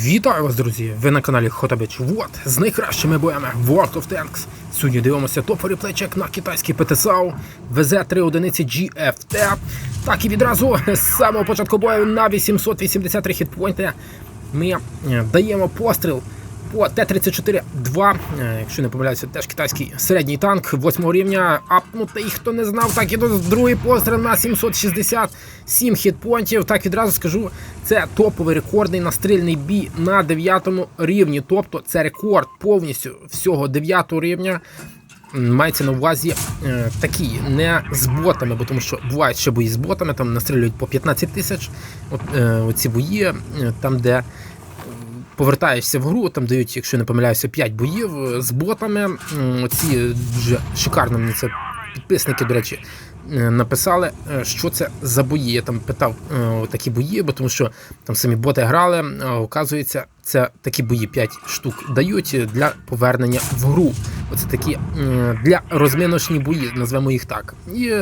Вітаю вас, друзі! Ви на каналі Хотабич. Вот з найкращими боями World of Tanks. Сьогодні дивимося топ реплейчек на китайський ПТСАУ ВЗ-3 одиниці GFT. Так і відразу з самого початку бою на 883 хітпойнти ми е, даємо постріл по Т-34-2, е, якщо не помиляюся, теж китайський середній танк 8 рівня. Апнутий, хто не знав, так і другий постріл на 767 хітпонтів. Так відразу скажу, це топовий рекордний настрільний бій на 9 рівні. Тобто це рекорд повністю всього 9 рівня. Мається на увазі е, такі, не з ботами, бо тому що бувають ще бої з ботами, там настрілюють по 15 тисяч. От е, оці бої, е, там, де повертаєшся в гру, там дають, якщо не помиляюся, 5 боїв е, з ботами. М, Ці дуже шикарно мені це підписники, до речі, е, написали, е, що це за бої. Я там питав такі бої, бо тому що там самі боти грали. Оказується, це такі бої 5 штук дають для повернення в гру. Оце такі для розміночні бої, назвемо їх так. І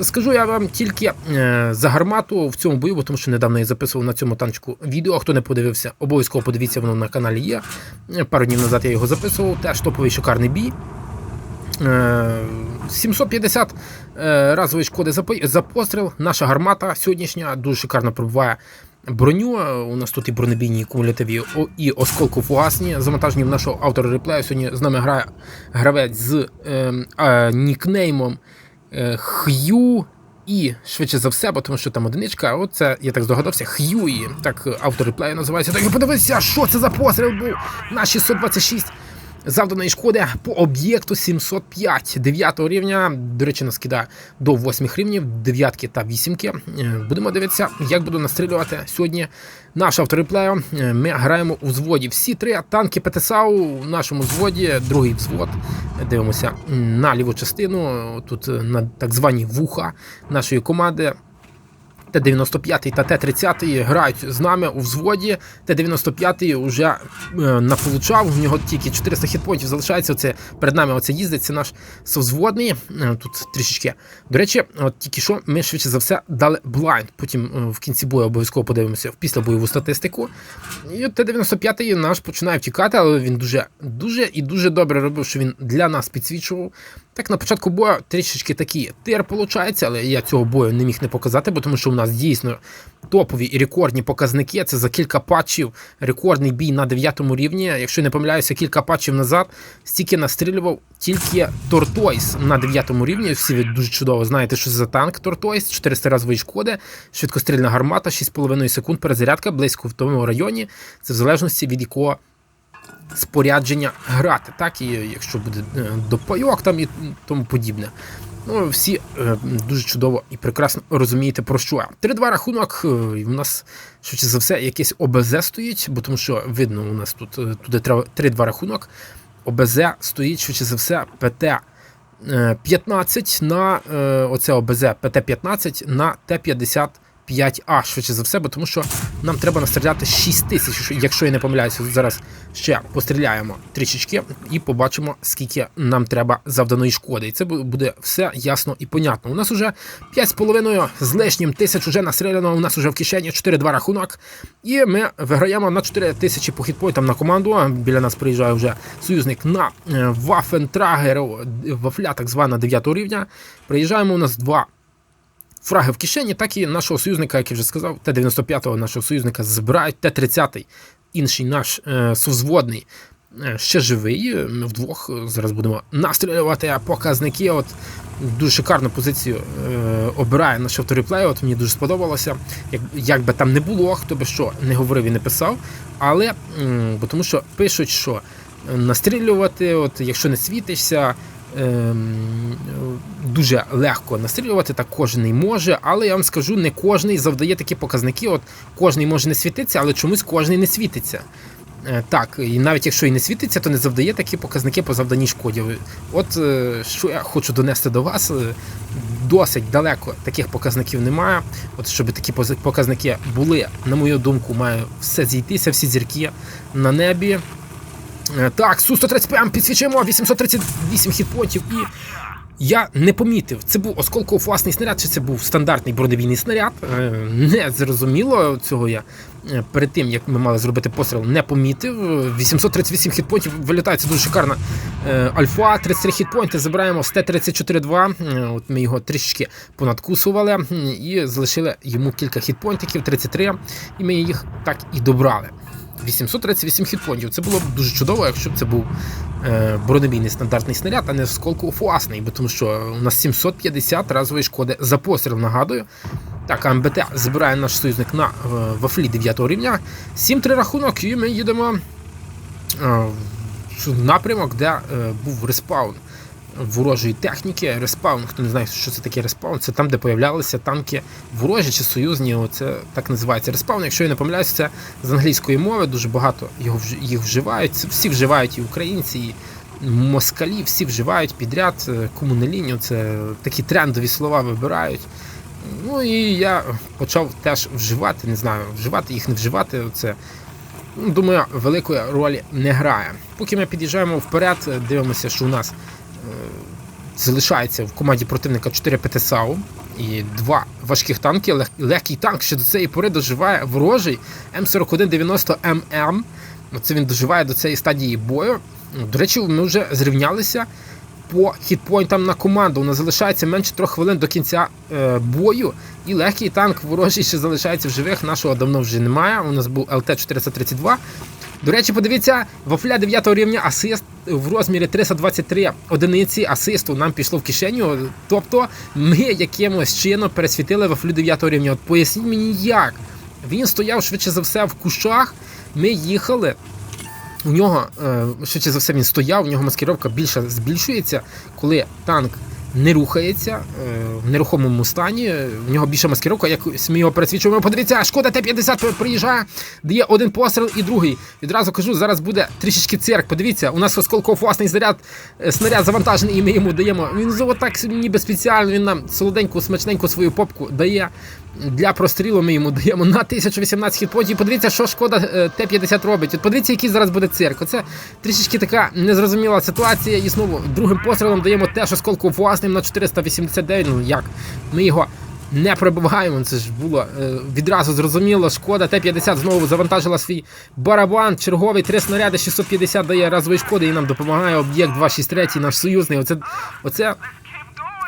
Скажу я вам тільки е, за гармату в цьому бою, бо тому що недавно я записував на цьому танчику відео. Хто не подивився, обов'язково подивіться, воно на каналі є. Е, Пару днів назад я його записував. Теж топовий шикарний бій. Е, 750 е, разової шкоди за, постріл. Наша гармата сьогоднішня дуже шикарно пробиває броню. Е, У нас тут і бронебійні кумулятиві о- і осколкофугасні. Завантажені в нашого автора реплею. Сьогодні з нами грає гравець з е, е, нікнеймом е, Х'ю. І швидше за все, бо тому що там одиничка, от я так здогадався, Х'юї. Так е, автор реплею називається. Так і подивися, що це за постріл був Наші 626 завданої шкоди по об'єкту 705 9 рівня. До речі, нас кидає до 8 рівнів, 9 та 8. Будемо дивитися, як буду настрілювати сьогодні наш автореплею. Е, Ми граємо у взводі. Всі три танки ПТСАУ у нашому взводі, другий взвод. Дивимося на ліву частину. Тут е, на так звані вуха нашої команди. Т-95 та Т-30 грають з нами у взводі. Т-95 вже е, наполучав, в нього тільки 400 хітпонтів залишається. Оце перед нами оце їздить, це наш совзводний. Е, Тут трішечки. До речі, от тільки що ми швидше за все дали блайнд. Потім е, в кінці бою обов'язково подивимося в післябойову статистику. І от Т-95 наш починає втікати, але він дуже, дуже і дуже добре робив, що він для нас підсвічував. Так, на початку бою трішечки такий тир виходить, але я цього бою не міг не показати, бо тому що у нас дійсно топові і рекордні показники. Це за кілька патчів рекордний бій на 9 рівні. Якщо не помиляюся, кілька патчів назад стільки настрілював тільки Тортойс на 9 рівні. Всі ви дуже чудово знаєте, що це за танк Тортойс, 400 разової шкоди, швидкострільна гармата, 6,5 секунд перезарядка близько в тому районі. Це в залежності від якого спорядження грати, так і якщо буде е, допайок там і тому подібне. Ну, всі е, дуже чудово і прекрасно розумієте, про що. я. 3-2 рахунок. е, і нас швидше за все якесь ОБЗ стоїть, бо тому що видно, у нас тут е, туди треба 3-2 рахунок. ОБЗ стоїть швидше за все ПТ. е, 15 на е, оце ОБЗ ПТ-15 на Т-50 5А, швидше за все, бо тому що нам треба настріляти 6 тисяч, якщо я не помиляюся, зараз ще постріляємо трішечки і побачимо, скільки нам треба завданої шкоди. І це буде все ясно і понятно. У нас уже 5,5 з лишнім тисяч уже настріляно, у нас уже в кишені 4-2 рахунок. І ми виграємо на 4 тисячі по хітпойтам на команду. Біля нас приїжджає вже союзник на Вафентрагеру, вафля так звана 9 рівня. Приїжджаємо у нас два фраги в кишені, так і нашого союзника, як я вже сказав, Т-95 нашого союзника збирають, Т-30, інший наш е, совзводний, е, ще живий. Ми вдвох е, зараз будемо настрілювати показники. От Дуже шикарну позицію е, обирає наш автореплей. От мені дуже сподобалося. Як, як би там не було, хто би що не говорив і не писав. Але бо тому що пишуть, що настрілювати, от якщо не світишся, дуже легко настрілювати, так кожен може, але я вам скажу, не кожний завдає такі показники. От кожний може не світитися, але чомусь кожний не світиться. Е, Так, і навіть якщо і не світиться, то не завдає такі показники по завданій шкоді. От е, що я хочу донести до вас, е, досить далеко таких показників немає. От щоб такі показники були, на мою думку, має все зійтися, всі зірки на небі. Е, Так, Су-135 підсвічуємо, 838 хітпотів і Я не помітив, це був осколково-фугасний снаряд, чи це був стандартний бронебійний снаряд. Е, Не зрозуміло цього я е, перед тим, як ми мали зробити постріл, не помітив. Е, 838 хітпоінтів вилітає, це дуже шикарна альфа. 33 хітпоінти забираємо з Т-34-2. Е, От ми його трішечки понадкусували і залишили йому кілька хітпоінтиків, 33, і ми їх так і добрали. 838 хітпоінтів. Це було б дуже чудово, якщо б це був е, бронебійний стандартний снаряд, а не сколку фуасний, бо тому що у нас 750 разової шкоди за постріл, нагадую. Так, АМБТ забирає наш союзник на е, вафлі 9 рівня. 7-3 рахунок, і ми їдемо е, в напрямок, де е, був респаун ворожої техніки. Респаун, хто не знає, що це таке респаун, це там, де появлялися танки ворожі чи союзні. Це так називається респаун. Якщо я не помиляюсь, це з англійської мови дуже багато його їх вживають. Всі вживають і українці, і москалі, всі вживають підряд. е, Кому не лінь, це такі трендові слова вибирають. Ну і я почав теж вживати, не знаю, вживати їх, не вживати. Це ну, думаю, великої ролі не грає. Поки ми під'їжджаємо вперед, е, дивимося, що у нас залишається в команді противника 4 ПТСАУ і два важких танки. Лег- легкий танк ще до цієї пори доживає ворожий М4190ММ. Ну, Це він доживає до цієї стадії бою. Ну, До речі, ми вже зрівнялися по хітпойнтам на команду. У нас залишається менше трьох хвилин до кінця е, бою. І легкий танк ворожий ще залишається в живих. Нашого давно вже немає. У нас був ЛТ-432. До речі, подивіться, вафля 9 рівня асист в розмірі 323 одиниці асисту нам пішло в кишеню. Тобто ми якимось чином пересвітили вафлю 9 рівня. От поясніть мені як. Він стояв швидше за все в кущах. Ми їхали. У нього, е, швидше за все, він стояв, у нього маскировка більше збільшується, коли танк не рухається е, в нерухомому стані. В нього більше маскировка, як ми його пересвідчуємо. Подивіться, шкода Т-50 приїжджає, дає один постріл і другий. Відразу кажу, зараз буде трішечки цирк. Подивіться, у нас осколково власний заряд, е, снаряд завантажений, і ми йому даємо. Він отак ніби спеціально, він нам солоденьку, смачненьку свою попку дає. Для прострілу ми йому даємо на 1018 хітпотів. Подивіться, що шкода е, Т-50 робить. От подивіться, який зараз буде цирк. Оце трішечки така незрозуміла ситуація. І знову другим пострілом даємо теж осколку власним на 489. Ну як? Ми його не пробиваємо. Це ж було е, відразу зрозуміло. Шкода Т-50 знову завантажила свій барабан. Черговий три снаряди 650 дає разової шкоди і нам допомагає об'єкт 263, наш союзний. Оце, оце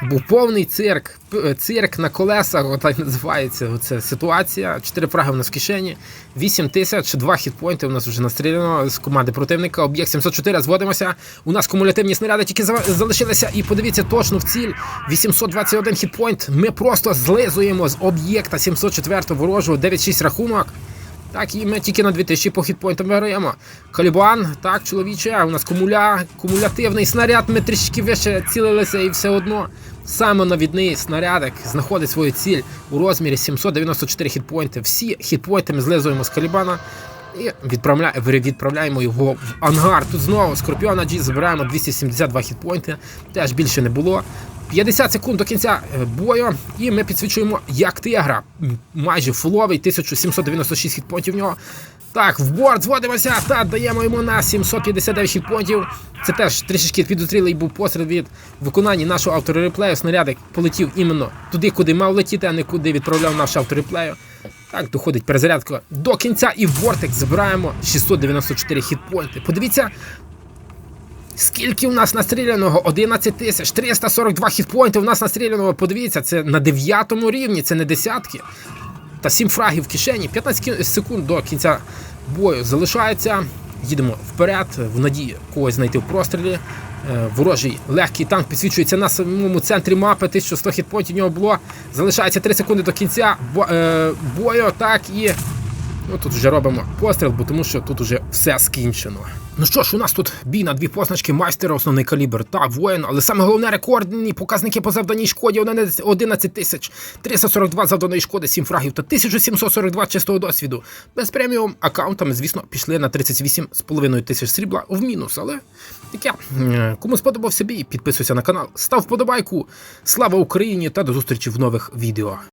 був повний цирк, цирк на колесах, отак називається оця ситуація. Чотири праги у нас в кишені, 8 тисяч, два хітпойнти у нас вже настріляно з команди противника. Об'єкт 704, зводимося. У нас кумулятивні снаряди тільки за- залишилися. І подивіться точно в ціль. 821 хітпойнт. Ми просто злизуємо з об'єкта 704 ворожого, 9-6 рахунок. Так, і ми тільки на 2000 по хітпойнтам виграємо. Калібан, так, чоловіче, у нас кумуля, кумулятивний снаряд, ми трішки вище цілилися і все одно. Саме навідний снарядик знаходить свою ціль у розмірі 794 хітпойнти. Всі хітпойнти ми злизуємо з калібана і відправля... відправляємо його в ангар. Тут знову Скорпіона G забираємо 272 хітпойнти, теж більше не було. 50 секунд до кінця е, бою, і ми підсвічуємо як тигра. Майже фуловий, 1796 хітпонтів в нього. Так, в борт зводимося та даємо йому на 759 хітпонтів. Це теж трішечки підозрілий був постріл від виконання нашого автореплею. Снарядик полетів іменно туди, куди мав летіти, а не куди відправляв наш автореплею. Так, доходить перезарядка до кінця і в бортик забираємо 694 хітпойнти. Подивіться, Скільки у нас настріляного? 11 тисяч 342 хітпойнти у нас настріляного. Подивіться, це на 9 рівні, це не десятки. Та 7 фрагів в кишені. 15 секунд до кінця бою залишається. Їдемо вперед, в надії когось знайти в прострілі. Е, Ворожий легкий танк підсвічується на самому центрі мапи. 1100 хітпойнтів у нього було. Залишається 3 секунди до кінця е, бою. Так і Ну тут вже робимо постріл, бо тому що тут уже все скінчено. Ну що ж, у нас тут бій на дві позначки майстера, основний калібр та воїн, але саме головне рекордні показники по завданій шкоді 11 тисяч 342 завданої шкоди, 7 фрагів та 1742 чистого досвіду. Без преміум аккаунтами, звісно, пішли на 38,5 тисяч срібла в мінус, але таке. Кому сподобався бій, підписуйся на канал, став вподобайку. Слава Україні та до зустрічі в нових відео.